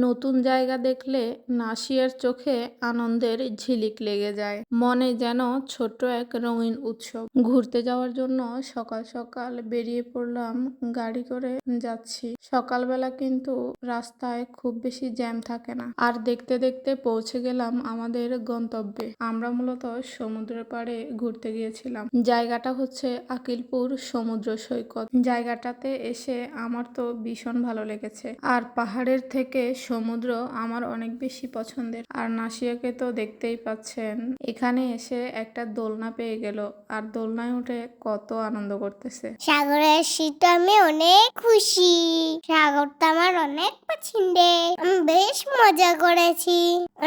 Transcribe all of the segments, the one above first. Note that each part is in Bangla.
নতুন জায়গা দেখলে নাসিয়ার চোখে আনন্দের ঝিলিক লেগে যায়। মনে যেন ছোট্ট এক রঙিন উৎসব। ঘুরতে যাওয়ার জন্য সকাল সকাল বেরিয়ে পড়লাম, গাড়ি করে যাচ্ছি। সকালবেলা কিন্তু রাস্তায় খুব বেশি জ্যাম থাকে না। আর দেখতে দেখতে পৌঁছে গেলাম আমাদের গন্তব্যে। আমরা মূলত সমুদ্রের পাড়ে ঘুরতে গিয়েছিলাম। জায়গাটা হচ্ছে আকিলপুর সমুদ্র সৈকত। জায়গাটাতে এসে আমার তো ভীষণ ভালো লেগেছে। আর পাহাড়ের থেকে সমুদ্র আমার অনেক বেশি পছন্দের। আর নাসিয়াকে তো দেখতেই পাচ্ছেন। এখানে এসে একটা দোলনা পেয়ে গেল। আর দোলনায় উঠে কত আনন্দ করতেছে। সাগরের শীত আমি অনেক খুশি। সাগরটা আমার অনেক পছন্দের। আমি বেশ মজা করেছি।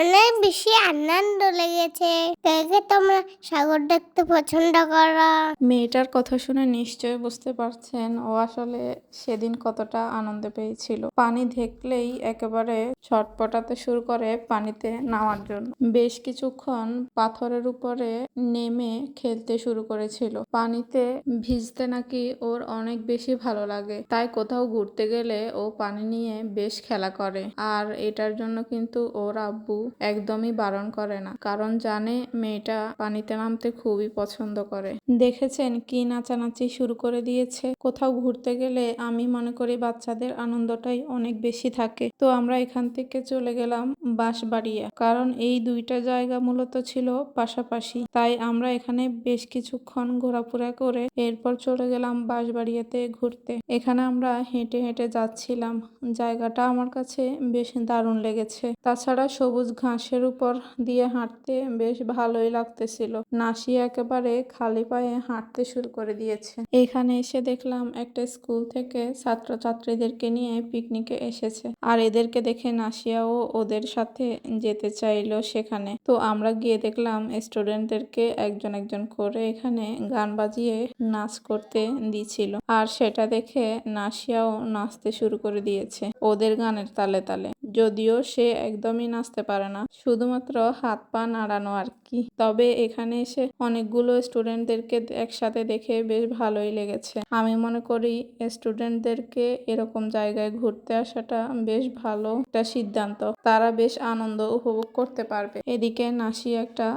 অনেক বেশি আনন্দ লেগেছে। কে তোমরা সাগর দেখতে পছন্দ করো? মেয়েটার কথা শুনে নিশ্চয় বুঝতে পারছেন, ও আসলে সেদিন কতটা আনন্দ পেয়েছিল। পানি দেখলেই একেবারে ছটপটাতে শুরু করে পানিতে নামার জন্য। বেশ কিছুক্ষণ পাথরের উপরে নেমে খেলতে শুরু করেছিল। পানিতে ভিজতে নাকি ওর অনেক বেশি ভালো লাগে। তাই কোথাও ঘুরতে গেলে ও পানি নিয়ে বেশ খেলা করে। আর এটার জন্য কিন্তু ওর আব্বু একদমই বারণ করে না। কারণ জানে মেয়েটা পানিতে নামতে খুবই পছন্দ করে। দেখেছেন কি নাচানাচি শুরু করে দিয়েছে? কোথাও ঘুরতে গেলে আমি মনে করি বাচ্চাদের আনন্দটাই অনেক বেশি থাকে। তো আমরা এখান থেকে চলে গেলাম বাঁশবাড়িয়া। কারণ এই দুইটা জায়গা মূলত ছিল পাশাপাশি। তাই আমরা এখানে বেশ কিছুক্ষণ ঘোরাফেরা করে এরপর চলে গেলাম বাঁশবাড়িয়াতে ঘুরতে। এখানে আমরা হেঁটে হেঁটে যাচ্ছিলাম। জায়গাটা আমার কাছে বেশ দারুণ লেগেছে। তাছাড়া সবুজ ঘাসের উপর দিয়ে হাঁটতে বেশ ভালোই লাগতেছিল। নাসি একেবারে খালি পায়ে হাঁটতে শুরু করে দিয়েছে। এখানে এসে দেখলাম একটা স্কুল থেকে ছাত্রছাত্রীদেরকে নিয়ে পিকনিকে এসেছে। আর এদেরকে দেখে নাসিয়াও ওদের সাথে যেতে চাইলো সেখানে। তো আমরা গিয়ে দেখলাম স্টুডেন্টদেরকে একজন একজন করে এখানে গান বাজিয়ে নাচ করতে দিছিল। আর সেটা দেখে নাসিয়াও নাচতে শুরু করে দিয়েছে ওদের গানের তালে তালে। যদিও সে একদমই নাচতে পারে না, শুধুমাত্র হাত পা নাড়ানো আর কি। তবে এখানে এসে অনেকগুলো স্টুডেন্টদেরকে একসাথে দেখে বেশ ভালোই লেগেছে। আমি মনে করি স্টুডেন্টদেরকে এরকম জায়গায় ঘুরতে আসাটা বেশ ভালো একটা সিদ্ধান্ত। তারা বেশ আনন্দ উপভোগ করতে পারবে। এদিকে নাসি একটা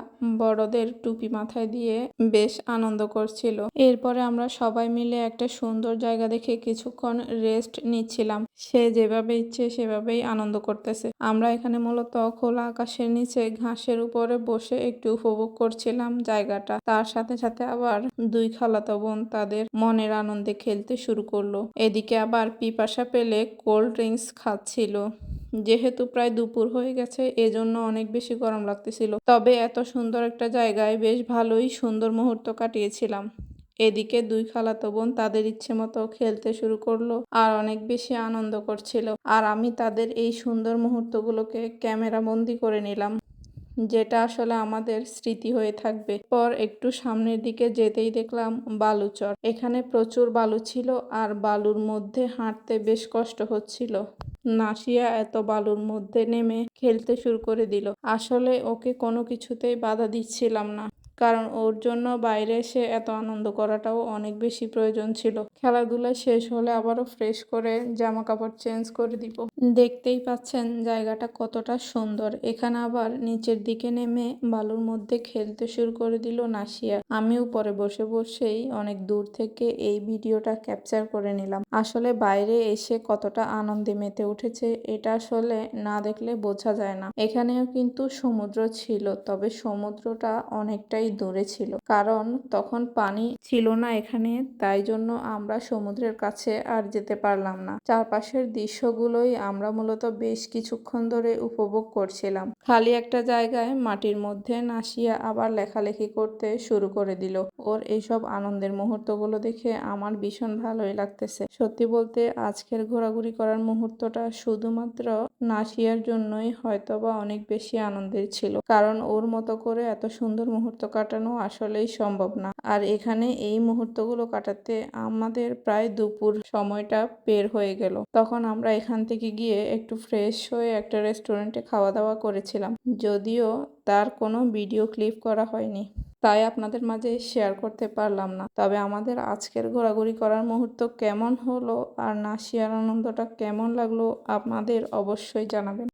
বড়দের টুপি মাথায় দিয়ে বেশ আনন্দ করছিল। এরপরে আমরা সবাই মিলে একটা সুন্দর জায়গা দেখে কিছুক্ষণ রেস্ট নিচ্ছিলাম। সে যেভাবে ইচ্ছে সেভাবেই আনন্দ করতেছে। আমরা এখানে মূলত খোলা আকাশের নিচে ঘাসের উপরে বসে একটু উপভোগ করছিলাম জায়গাটা। তার সাথে সাথে আবার দুই খালাতো বোন তাদের মনের আনন্দে খেলতে শুরু করল। এদিকে আবার পিপাসা পেলে কোল্ড ড্রিঙ্কস খাচ্ছিল। যেহেতু প্রায় দুপুর হয়ে গেছে, এজন্য অনেক বেশি গরম লাগতেছিল। তবে এত সুন্দর একটা জায়গায় বেশ ভালোই সুন্দর মুহূর্ত কাটিয়েছিলাম। এদিকে দুই খালাতো বোন তাদের ইচ্ছে মতো খেলতে শুরু করল আর অনেক বেশি আনন্দ করছিল। আর আমি তাদের এই সুন্দর মুহূর্তগুলোকে ক্যামেরা বন্দি করে নিলাম, যেটা আসলে আমাদের স্মৃতি হয়ে থাকবে। পর একটু সামনের দিকে যেতেই দেখলাম বালুচর এখানে প্রচুর বালু ছিল আর বালুর মধ্যে হাঁটতে বেশ কষ্ট হচ্ছিল। নাসিয়া এত বালুর মধ্যে নেমে খেলতে শুরু করে দিল। আসলে ওকে কোনো কিছুতেই বাধা দিচ্ছিলাম না। কারণ ওর জন্য বাইরে এসে এত আনন্দ করাটাও অনেক বেশি প্রয়োজন ছিল। খেলাধুলা শেষ হলে আবারও ফ্রেশ করে জামা কাপড় চেঞ্জ করে দিব। দেখতেই পাচ্ছেন জায়গাটা কতটা সুন্দর। এখানে আবার নিচের দিকে নেমে বালুর মধ্যে খেলতে শুরু করে দিল নাসিয়া। আমি উপরে বসে বসেই অনেক দূর থেকে এই ভিডিওটা ক্যাপচার করে নিলাম। আসলে বাইরে এসে কতটা আনন্দে মেতে উঠেছে এটা আসলে না দেখলে বোঝা যায় না। এখানেও কিন্তু সমুদ্র ছিল, তবে সমুদ্রটা অনেকটাই দূরে ছিল। কারণ তখন পানি ছিল না এখানে, তাই জন্য আমরা সমুদ্রের কাছে আর যেতে পারলাম না। চারপাশের দৃশ্যগুলোই আমরা মূলত বেশ কিছুক্ষণ ধরে উপভোগ করছিলাম। খালি একটা জায়গায় মাটির মধ্যে নাসিয়া আবার লেখালেখি করতে শুরু করে দিল। ওর এইসব আনন্দের মুহূর্তগুলো দেখে আমার ভীষণ ভালোই লাগতেছে। সত্যি বলতে আজকের ঘোরাঘুরি করার মুহূর্তটা শুধুমাত্র নাসিয়ার জন্যই হয়তোবা অনেক বেশি আনন্দের ছিল। কারণ ওর মতো করে এত সুন্দর মুহূর্ত কাটানো আসলেই সম্ভব না। আর এখানে এই মুহূর্তগুলো কাটাতে আমাদের প্রায় দুপুর সময়টা বের হয়ে গেল। তখন আমরা এখান থেকে গিয়ে একটু ফ্রেশ হয়ে একটা রেস্টুরেন্টে খাওয়া দাওয়া করেছিলাম। যদিও তার কোনো ভিডিও ক্লিপ করা হয়নি। তাই আপনাদের মাঝে শেয়ার করতে পারলাম না। তবে আমাদের আজকের ঘোরাঘুরি করার মুহূর্ত কেমন হলো আর না নাসিয়ার আনন্দটা কেমন লাগল আপনাদের অবশ্যই জানাবেন।